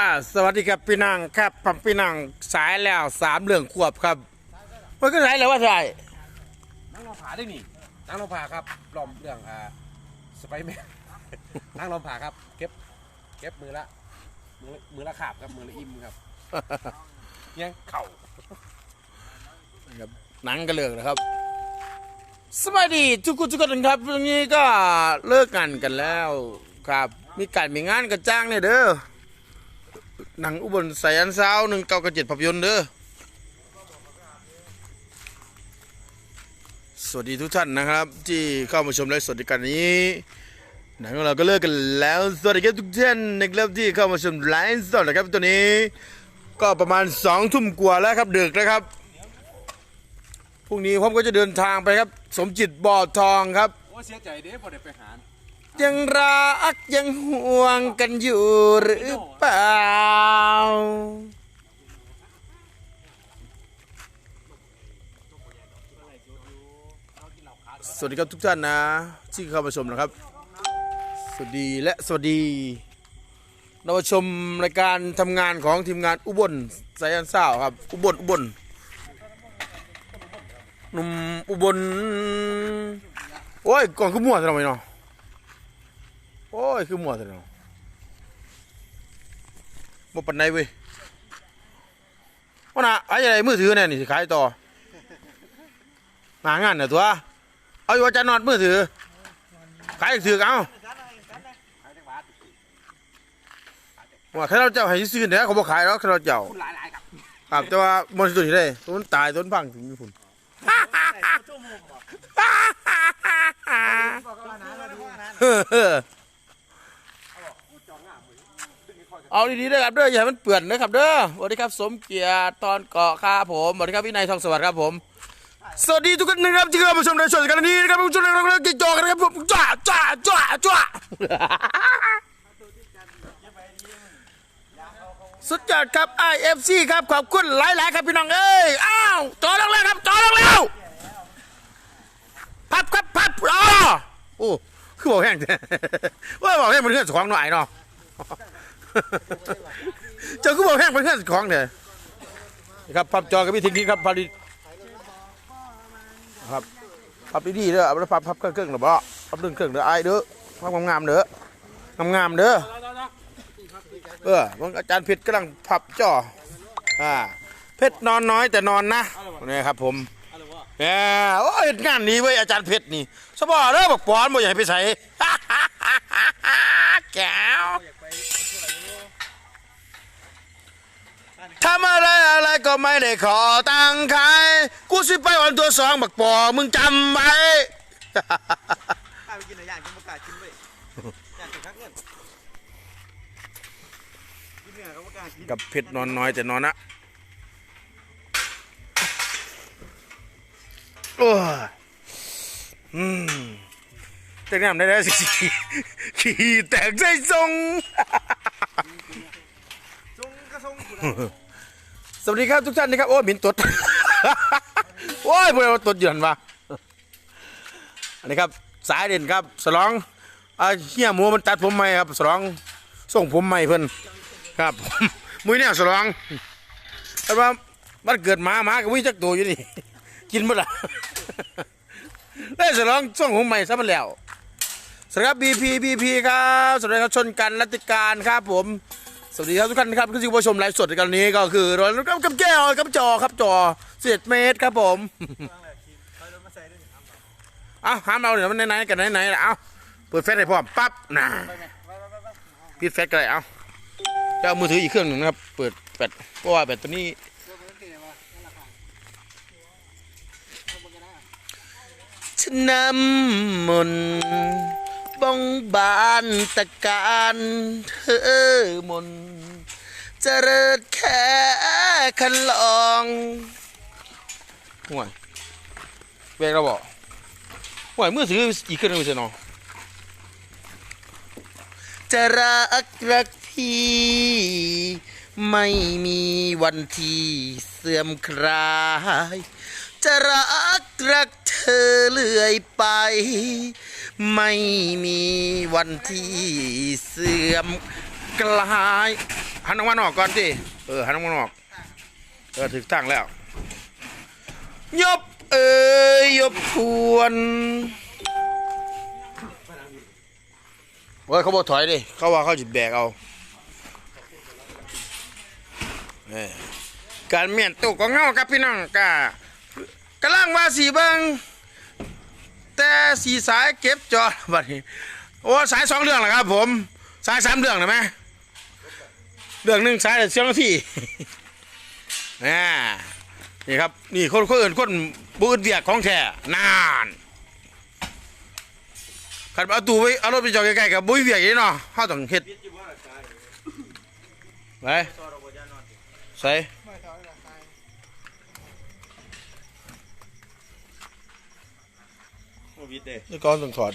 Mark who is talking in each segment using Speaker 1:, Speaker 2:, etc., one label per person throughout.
Speaker 1: อ่าสวัสดีครับพี่นางครับผมพี่นางสายแล้วสามเรื่องขวบครับมันก็สายแล้วว่าสาย
Speaker 2: นั่งลองผาได้นี่นั่งลองผาครับลอมเรื่องอ่าสไปแมนนั่งลองผาครับเก็บเก็บมือละมือมือละขาบครับมือละอิ่มครับยังเข่า
Speaker 1: ครับหนังก็เลิกนะครับ สวัสดีทุกคนทุกคนครับวันนี้ก็เลิกงานกันแล้วครับ มีการมีงานกระจ้างเนี่ยเด้อ หนังอุบลสายันเช้าหนึ่งเก้ากระเจ็ดภาพยนตร์เด้อสวัสดีทุกท่านนะครับ ที่เข้ามาชมไลฟ์สดในการนี้หนังของเราก็เลิกกันแล้ว สวัสดีครับทุกท่านนะครับที่เข้ามาชมไลฟ์สดนะครับตัวนี้ ก็ประมาณสองทุ่มกว่าแล้วครับดึกแล้วครับพรุ่งนี้ผมก็จะเดินทางไปครับ สมจิตบ่อทองครับ
Speaker 2: โอ้เสียใจเด้พอได้ไปหา
Speaker 1: ยังรักยังห่วงกันอยู่หรือเปล่า สวัสดีครับทุกท่านนะ ที่เข้ามาชมนะครับ สวัสดีและสวัสดีเราชมรายการทำงานของทีมงานอุบลสายันเศร้าครับ อุบลอุบลหนุ่มอุบลโอ้ยก่อนคือมั่วทำไมเนาะ โอ้ย คือหมวดเลยเนาะบ่ปันไดเว้ยว่าน่ะไอ้อะไรมือถือเนี่ยนี่สิขายต่อหางานเนี่ยตัว เอาอยู่ว่าจะนอนมือถือ ขายถือเอาว่าถ้าเราเจ้าให้ซื้อเนี่ยเขาบอกขายแล้วถ้าเราเจ้า
Speaker 2: คุณหลายหลายๆครับ
Speaker 1: ครับแต่ว่ามันสุดที่ได้ต้นตายต้นพังถึงญี่ปุ่นเอ เอาดีๆด้วยครับเด้ออย่าให้มันเปื่อนนะครับเด้อสวัสดีครับสมเกียรติตอนเกาะคาผมสวัสดีครับพี่นายทองสวัสดิ์ครับผม สวัสดีทุกท่านนะครับที่เข้ามาชมในช่วงกันนี้นะครับผู้ชมเราเราจะจอกันนะครับผมจ้าจ้าจ้าจ้าสุดยอดครับ IFC ครับขอบคุณหลายๆครับพี่น้องเอ้ยอ้าวจอลงแล้วครับจอลงแล้วพับครับพับอ๋อโอ้คือบอกแห้งแท้ว่าบอกแห้งมันเรื่องของหน่อยเนาะ เจ้าก็บอกแห้งเป็นเพื่อนของเถอะครับพับจอกับพี่ทิ้งที่ครับพับดีครับพับดีๆเด้อเอาไปพับพับเครื่องเครื่องหรือเปล่าพับเรื่องเครื่องเด้อไอ้เด้อพับงามๆเด้องามๆเด้อเออมันอาจารย์เพชรกำลังพับจออ่าเพชรนอนน้อยแต่นอนนะนี่ครับผมเนี่ยโอ้ยงานนี้เว้ยอาจารย์เพชรนี่สบอเด้อบอกปอนบ่อยากให้ไปใส่แกว ทำอะไรอะไรก็ไม่ได้ขอตังค์ใครกูสิไปวันตัวสองบักปอมึงจำไว้
Speaker 3: ข้าไปกินหลายอย่างกินประกาศกินเว้ยอยากกินข้าวเงินกินเนื้อก็ประกาศกิน
Speaker 1: กับเผ็ดนอนน้อยแต่นอนนะโอ้ยอืมแต่งน้ำได้แล้วสิขี่แตกใจทรง
Speaker 3: ทรงก็ทรงกู
Speaker 1: สวัสดีครับทุกท่านนะครับโอ้ยหมินตด โอ้ยพวกเราตดเหยือนวะอันนี้ครับสายเด่นครับสลองอ่าเฮียหมูมันตัดผมใหม่ครับสลองส่งผมใหม่เพิ่นครับ มุ้ยเนี่ยสลองแต่ว่ามันเกิดหมาหมากับมุ้ยจักตัวอยู่นี่กินหมดละได้สลองส่งผมใหม่ซะมันแล้วสวัสดีครับ BP BP ครับสวัสดีครับชนกันรัติการครับผม วัสดีครับทุกท่านครับที่ผู้ชมไลฟ์สดในกันนี้ก็คือรากับกับแก้วกับจอครับจอเสียดเมตรครับผม
Speaker 3: เอารถมาว
Speaker 1: ห้ามเอาเดี๋ยวมันไหนๆกันไหนๆละเอาเปิดเฟซให้พร้อมปั๊บนะปิดเฟซกันเลยเอาจะเอามือถืออีกเครื่องหนึ่งนะครับ เปิดแบตเพราะว่าแบตตัวนี้ฉันนำมนต์ บ้องบานตะการเธอมนต์เจริญแค่คันลองห่วยเวกเราบอกห่วยเมื่อถืออีกเครื่องหนึงไม่ใช่เนจะรักรักพี่ ไม่มีวันที่เสื่อมคลาย จะรักรักเธอเรื่อยไป ไม่มีวันที่เสื่อมคลายหันออกมานอกก่อนสิเออหันออกมานอกเออถึงตั้งแล้วยบเอ้ยยบพวนโอ้ยเขาบอกถอยดิเขาว่าเขาจะแบกเอาการเมียนตุกของเงากับพี่น้องกะ กำลังว่าสีเบิงแต่สีสายเก็บจอบัดนี้โอ้สายสองเรื่องแหละครับ ผม สายสามเรื่องนะไหมเรื่องหนึ่งสายเสียงที่น่นี่ครับ นี่คนคนอื่นคนบูดเวียกของแท้นานขันเอาตู้ไว้เอารถไปจอดใกล้ๆกับบุ้ยเวียกนี่เนาะเขาต้องเฮ็ดไปใส่
Speaker 3: โอ้ วิดเด้
Speaker 1: นี่ก้อนต้องถอด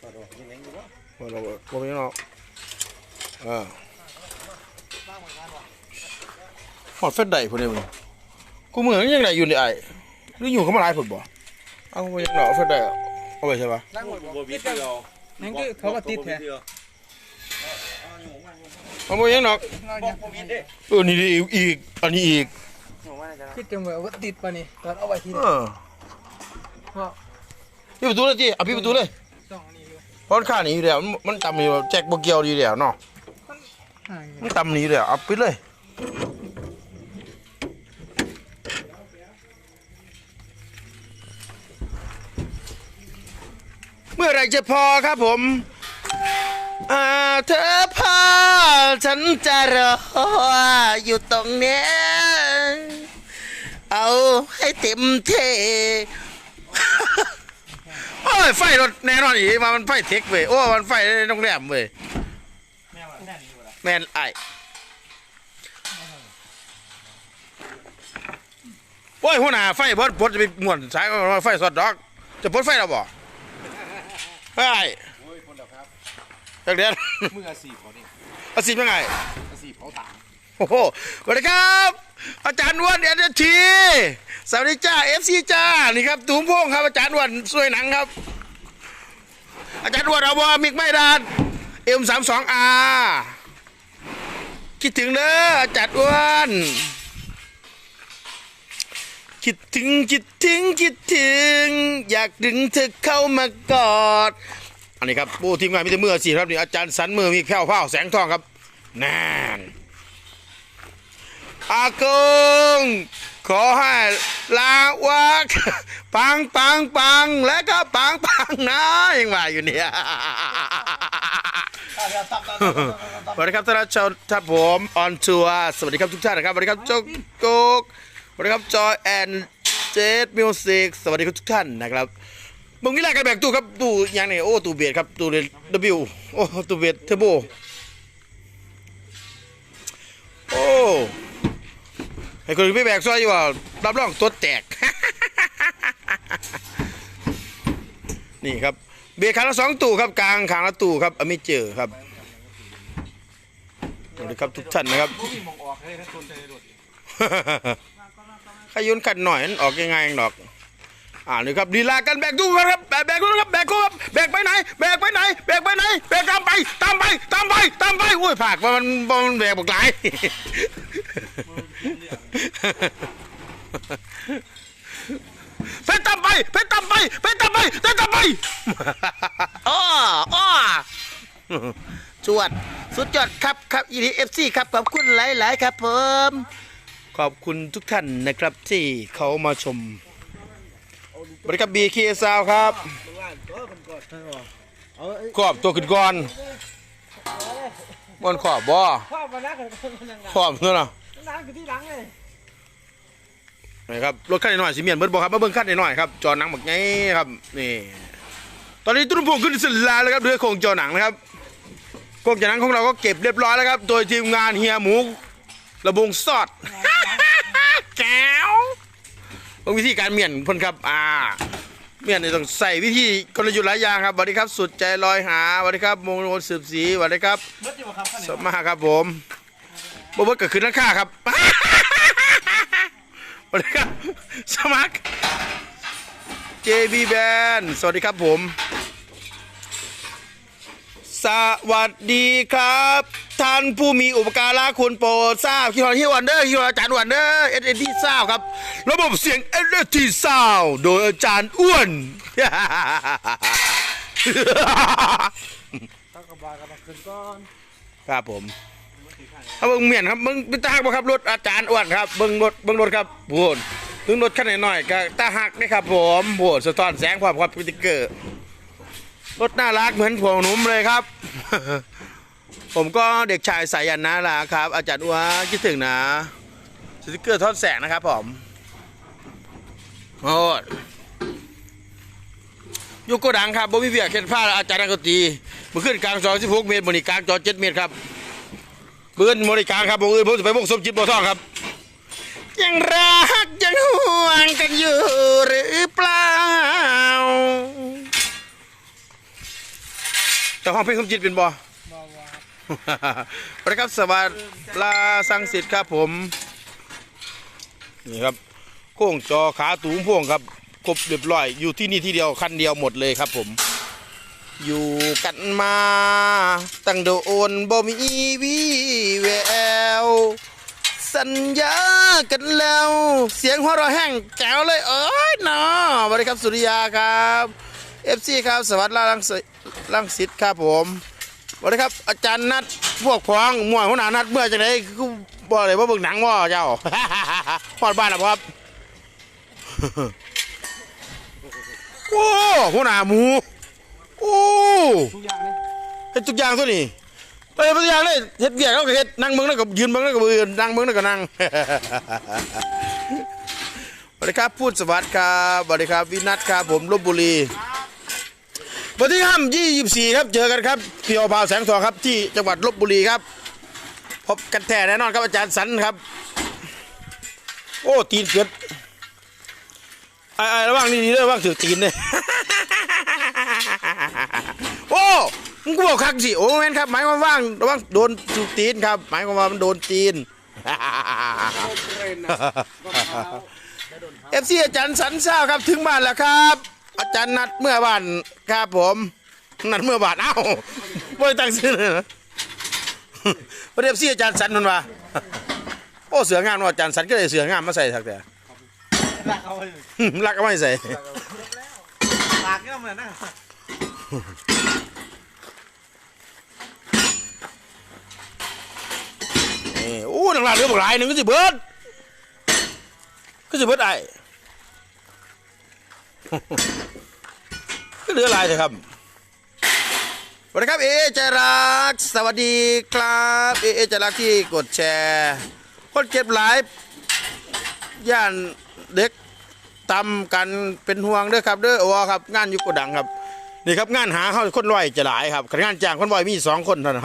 Speaker 2: ถอดออกยังไงอยู่วะ
Speaker 1: พอเราพอไม่เนาะอ่าหอดเฟสได้พวกนี้มึงกูเหมือนยังไงอยู่ในไอ้หรืออยู่เขามาไล่ผลบ่เอาไปยังเนาะเฟสได้อะเอาไปใช่ปะ
Speaker 2: นั่งหมด
Speaker 3: บ่วิดเดียว
Speaker 4: นั่นคือเขาก็ติดแท้
Speaker 1: เอาไปยังเนาะ
Speaker 3: บ่วิดเด้
Speaker 1: เออนี่อีกอีกอันนี้อีก
Speaker 4: คิดจังว่าว่าติดปะนี่ตอนเอาไว้ที่
Speaker 1: เอ
Speaker 4: นี่
Speaker 1: อ
Speaker 4: ว่า
Speaker 1: พี่ประตูเลยจีเอาพี่ประตูเลย
Speaker 4: ต้องนี่เลย
Speaker 1: เพราะมันข้าหนีอยู่แล้วมันมันต่ำนี่แจ็คโบเกียวดีแล้วเนาะ
Speaker 4: ห่าง
Speaker 1: มันต่ำหนีอยู่แล้วเอาไปเลยเมื่อไหรจะพอครับผม อ่าเธอพอฉันจะรออยู่ตรงเนี้ยเอาให้เต็มเทโอ้ ยไฟรถแน่นอนอีมามันไฟเทคเว้ยโอ้มันไฟในโรงแรมเว้ยแม่นไอโอ้ยหัวหน้าไฟเบิดบดจะไปม่วนสายว่าไฟสอดดอก จะปลดไฟแล้วบ่ไอ้
Speaker 2: โอ้ยคนเดียวครับ
Speaker 1: จักเดือน
Speaker 2: มืออาชีพเขานี่
Speaker 1: อาชีพยังไง
Speaker 2: อาชีพเขาถาม
Speaker 1: โอ้โหสวัสดีครับ อาจารย์วันเอ็นทีสวัสดีจ้าเอฟซีจ้านี่ครับตูมพงครับอาจารย์วันสวยหนังครับ อาจารย์วันเอาบอมิกไม่ดานเอ็มสามสองอาคิดถึงเด้ออาจารย์อ้วนคิดถึงคิดถึงคิดถึง อยากดึงเธอเข้ามากอด อันนี้ครับโอ้ทีมงานมิเตรมืออาชีพครับนี่อาจารย์สันมือมีแพ้วเผาแสงทองครับแน่น อากงขอให้ลาวักปังปังปังและก็ปังปังนะยังว่าอยู่เนี่ยสวัสดีครับท่านผู้ชมท่านผมออนทัวร์สวัสดีครับทุกท่านนะครับสวัสดีครับโจ๊กโกกสวัสดีครับจอยแอนเจดมิวสิกสวัสดีครับทุกท่านนะครับมึงนี่แหละกันแบกตู้ครับตู้อยังนี่โอ้ตู้เบียดครับตู้เดวโอ้ตู้เบียดเทอร์โบโอ้ ให้คนอื่นไม่แบกซอยอยู่ว่ารับรองตัวแตก นี่ครับ เบียร์ครั้งละสองตู้ครับกลางครั้งละตู้ครับอเมเจอร์ครับสวัสดีครับทุกท่านนะครับ
Speaker 2: พวกมีมองออกให้ท่าน
Speaker 1: ขยุนกันหน่อยนออกยังไงดอกอ่านี่ครับดีลากันแบกตู้ครับแบกแบกครับแบกครับแบกไปไหนแบกไปไหนแบกไปไหนแบกตามไปตามไปตามไปตามไปอุ้ยผากว่ามันมันแบกบอกหลาย เพชรตามไปเพชรตามไปเพชรตามไปเพชรตามไปอ้ออ้อจวด สุดยอดครับครับอีทีเอฟซีครับขอบคุณหลาย ๆ ครับผมขอบคุณทุกท่านนะครับที่เขามาชมบริการบีคีซาวครับขอบตัวขึ้นก่อนบนขอบบ่
Speaker 4: พ่อมานักกันคนยังไง
Speaker 1: ขอบนั่นน่ะ
Speaker 4: นักอยู่ที่หลังเลย
Speaker 1: นะครับรถคันหน่อยสิเมียนเบิดบอกครับมาเบิ่งคันหน่อยครับจอหนังบักไงครับนี่ตอนนี้ตุ้นพงขึ้นสลาแล้วครับด้วยโครงจอหนังนะครับโครงจอหนังของเราก็เก็บเรียบร้อยแล้วครับ โดยทีมงานเฮียหมูระบงซอดแก้วต้องวิธีการเมียนเพ่นครับอ่าเมียนนี่ต้องใส่วิธีกลยุทธ์หลายอย่างครับสวัสดีครับสุดใจลอยหาสวัสดีครับมงคลสืบศรีสวัสดีครับ
Speaker 3: เบิดอยู่บ่ครับคัน
Speaker 1: สวัสดีมากครับผมบ่เบิดก็คือนักฆ่าครับส วัสดีครับสมัคร JB Band สวัสดีครับผม สวัสดีครับ ท่านผู้มีอุปการะคุณโปรดทราบคิดฮอนที่วันเดอร์คิดฮอนอาจารย์วันเดอร์เอสเอ็นที่ทราบครับ ระบบเสียงเอสเอ็นที่ทราบโดยอาจารย์อ้วน
Speaker 4: ตั้งกระบากับมาขึ้นก่อน
Speaker 1: ครับผม เอาเบิ้งเมียนครับเบิ้งตาหักบ่ครับรถอาจารย์อ้วนครับเบิ้งรถเบิ้งรถครับโผนถึงรถคันหน่อยก็ตาหักนะครับผมโผนสะท้อนแสงความครับสติ๊กเกอร์รถน่ารักเหมือนผัวหนุ่มเลยครับ ผมก็เด็กชายสายันนะล่ะครับ อาจารย์อ้วนคิดถึงนะสติกเกอร์ทอดแสงนะครับผมโอ้ยอยุโกดังครับบ่มีเวียเข็นผ้าอาจารย์นักดนตรีมาขึ้นกลางจอ16เมตรบนนี้กลางจอ7เมตรครับ เบื้อนบริการครับผมอื่นผมจะไปพวกสมจิตบ่อทองครับ ยังรักยังห่วงกันอยู่หรือเปล่า แต่ห้องเพลงสมจิตเป็นบ่
Speaker 4: บ่บ่
Speaker 1: สวัสดีครับสวัสดีลาสังสิทธิ์ครับผม นี่ครับโค้งจอขาตูงพ่วงครับครบเรียบร้อยอยู่ที่นี่ที่เดียวคันเดียวหมดเลยครับผม อยู่กันมาตั้งโดนบ่มีวีแวว สัญญากันแล้ว เสียงหัวเราะแห้งแจ๋วเลยเอ้ยเนาะสวัสดีครับสุริยาครับเอฟซีครับ สวัสดีลังสิลังสิตครับผมสวัสดีครับ อาจารย์นัดพวกพ้องมวยหัวหน้านัดเมื่อจังไดคือบ่เลยว่าเบิ่งหนังว่าเจ้าพอดบ้านแล้วครับโอ้หัวหน้าหมู
Speaker 4: ทุกอย่างเลย
Speaker 1: เฮ็ดทุกอย่างตัวนี้ไปทุกอย่างเลยเฮ็ดเบียกเขาก็เฮ็ดนั่งเบิ่งแล้วก็ยืนเบิ่งแล้วก็ยืนนั่งเบิ่งแล้วก็นั่งสวัสดีครับพูดสวัสดีครับสวัสดีครับวินัทครับผมลบบุรีวันที่ห้ามยี่สิบสี่ครับเจอกันครับเพียวพาวแสงทองครับที่จังหวัดลบบุรีครับ พบกันแท้แน่นอนครับอาจารย์สันครับ โอ้ตีนเกิดไอ้ไอ้ระวังนี่ดีเลยระวังถือตีนเลย มึงกูบอกคักสิโอ้แม่นครับ หมายความว่าระวังโดนถูกตีนครับ หมายความว่ามันโดนตีน
Speaker 4: เรนนะก็เท้า
Speaker 1: เอฟซีอาจารย์สันเศร้าครับถึงบ้านแล้วครับ อาจารย์นัดเมื่อบ้านครับผมนัดเมื่อบ้านเอ้าไม่ได้ตั้งชื่อเลยนะประเดี๋ยวซีอาจารย์สันมันว่าโอ้เสืองามเนาะอาจารย์สันก็เลยเสืองามมาใส่ทักแต่
Speaker 3: รักเอาไว้
Speaker 1: รักก็ไม่ใส่
Speaker 3: ปากก็เหมือนนะ
Speaker 1: นี่โอ้ดังลาเหลือบอกหลายหนึ่งก็สิเบิดก็สิเบิดไอ้ก็เหลือลายเลยครับสวัสดีครับเอเจรัก สวัสดีครับเอเอเจรักที่กดแชร์คนเก็บหลายย่านเด็กตำกันเป็นห่วงเด้อครับเด้อโอ้ครับงานอยุกดังครับ นี่ครับงานหาเขาคนร้อยจะหลายครับงานจ้างคนร้อยมีสองคนเท่านั้น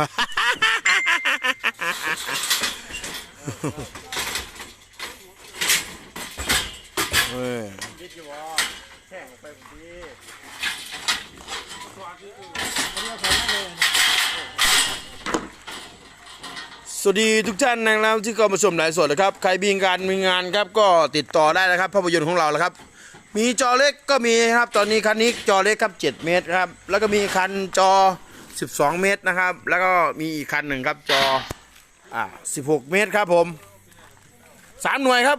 Speaker 1: เอ้ย
Speaker 3: ดอยู่ว่าแข่งไปพอดี
Speaker 1: สวัสดีทุกท่านนะครับที่เข้ามาชมไลฟ์สดนะครับ ใครมีการมีงานครับก็ติดต่อได้นะครับภาพยนตร์ของเราแล้วครับ มีจอเล็กก็มีครับ ตอนนี้คันนี้จอเล็กครับ 7 เมตรครับ แล้วก็มีคันจอ 12 เมตรนะครับ แล้วก็มีอีกคันหนึ่งครับจอ อ่า16เมตรครับผมสามหน่วยครับ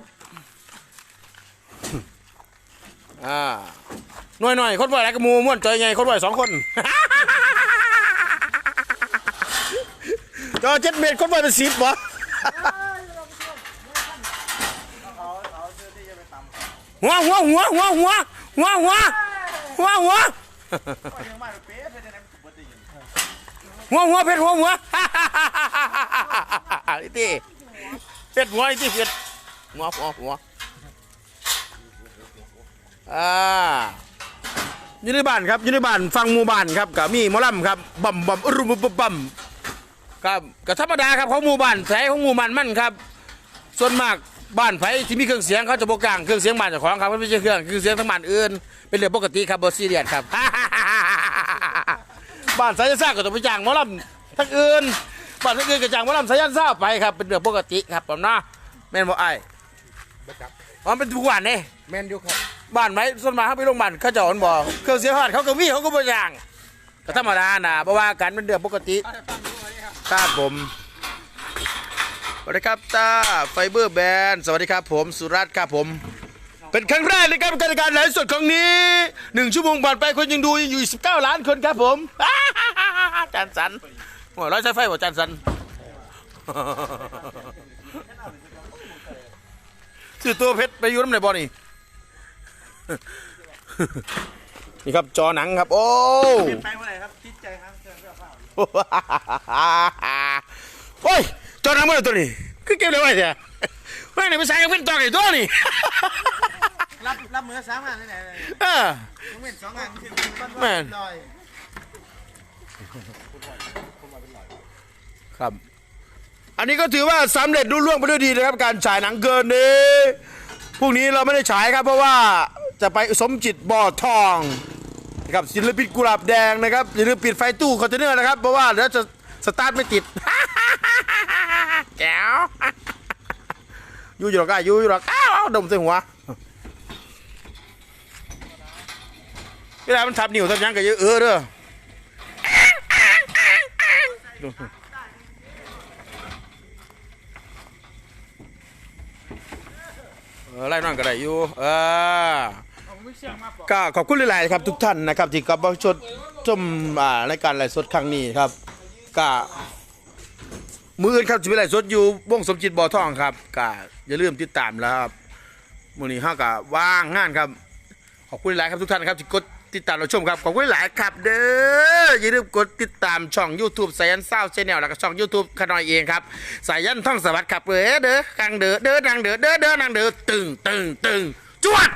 Speaker 1: อ่าหน่วยหน่อยคนไหวอะไรกระมูม่วนใจไงคนไหวสองคนจอเจ็ดเมตรคนไหวเป็นสิบวะ
Speaker 3: เขาเขาซื้อที่จะไปตำ
Speaker 1: หัวหัวหัวหัวหัวหัวหัวหัวหัว หัวหัวเพชรหัวหัวไอ้ตีเพชรหัวไอ้ตีเพชรหัวหัวหัวอ่าอยู่ในบ้านครับอยู่ในบ้านฟังหมู่บ้านครับกับมีหมอลำครับบัมบัมรุมบัมบัมครับก็ธรรมดาครับของหมู่บ้านแผของหมู่บ้านมั่นครับ ส่วนมากบ้านไผที่มีเครื่องเสียงเขาจะบกลางเครื่องเสียงบ้านเจ้าของครับมันไม่ใช่เครื่องเครื่องเสียงทั้งบ้านอื่นเป็นเรื่องปกติครับบอซีเรียสครับ บ้านสายยันซ่าก็ต้องไปจ้างหมอลำทั้งอื่นบ้านทั้งอื่นก็จ้างหมอลำสายยันซ่าไปครับเป็นเรื่องปกติครับผมนะแม่นบ่ไอ้าย
Speaker 2: บัจับ
Speaker 1: อ๋อเป็นทุกวันเนี่ย
Speaker 2: แมนอยูครับ
Speaker 1: บ้านไหมส่วนมากเขาไปโรงพยาบาลเขาจะอ่อนบ่เครื่องเสียงฮอดเขาก็มีเขาก็บ่จ้างก็ธรรมดานะเพราะว่ากันเป็นเรื่องปกติ
Speaker 4: เอาแต่ฟังดูอันนี้ครับ
Speaker 1: ครับผม
Speaker 4: เส
Speaker 1: วัสดีครับตาไฟเบอร์แบนด์สวัสดีครับผมสุรัตน์ครับผม เป็นครั้งแรกเลยครับการการไลฟ์สดครั้งนี้หนึ่งชั่วโมงผ่านไปคนยังดูยังอยู่อีก19 ล้านคนครับผมจานสันโอ้ยร้อยใช้ไฟบ่จานสันซื้อตัวเพชรไปยู่น้ำไหนบ่นี่นี่ครับจอหนังครับ โอ้
Speaker 3: ไปเมื่อไหร่ครับคิดใจครับเสื้อผ้า
Speaker 1: โอ้ยจอหนังเมาเลยตัวนี้คือเก็บได้ไว้เถอะไม่ไหนไปใส่กับเพื่อนตอไอ้ตัวนี่
Speaker 3: รับรับมือสามงานที่ไหนเลย
Speaker 1: เออ
Speaker 3: ต้องเป็นสองงานคือบ้าน
Speaker 1: แม่น
Speaker 3: ลอย
Speaker 1: ครับ อันนี้ก็ถือว่าสำเร็จรุ่ล่วงไปด้วยดีนะครับ การฉายหนังเกินนี้พรุ่งนี้เราไม่ได้ฉายครับ เพราะว่าจะไปสมจิตบ่อทองนะครับศิลปินกุหลาบแดงนะครับอย่าลืมปิดไฟตู้คอนเทนเนอร์นะครับ เพราะว่าเดี๋ยวจะสตาร์ทไม่ติดแก้วอยู่อยู่หรอกอะอยู่อยู่หรอกอ้าวอ้าวดมใส่หัว เวลามันทับนิ้วทับยังก็เยอะเออเด้อเออไล่นอนก็ได้อยู่เออก็ขอบคุณหลายๆครับทุกท่านนะครับที่กับมาชมชมอ่ารายการไลฟ์สดครั้งนี้ครับก็มืออื่นครับจะเป็นไลฟ์สดอยู่วงสมจิตบ่อทองครับก็อย่าลืมติดตามแล้วครับมื้อนี้เฮาก็ว่างงานครับขอบคุณหลายครับทุกท่านครับที่กด ติดตามเราชมครับขอบคุณหลายครับเด้ออย่าลืมกดติดตามช่อง YouTube สายันเศร้าชแนลแล้วก็ช่อง YouTube ขนอยเองครับสายันท่องสวัสดิ์ครับเด้อเด้อกังเด้อเด้อดังเด้อเด้อเด้อดังเด้อตึงตึงตึงจวด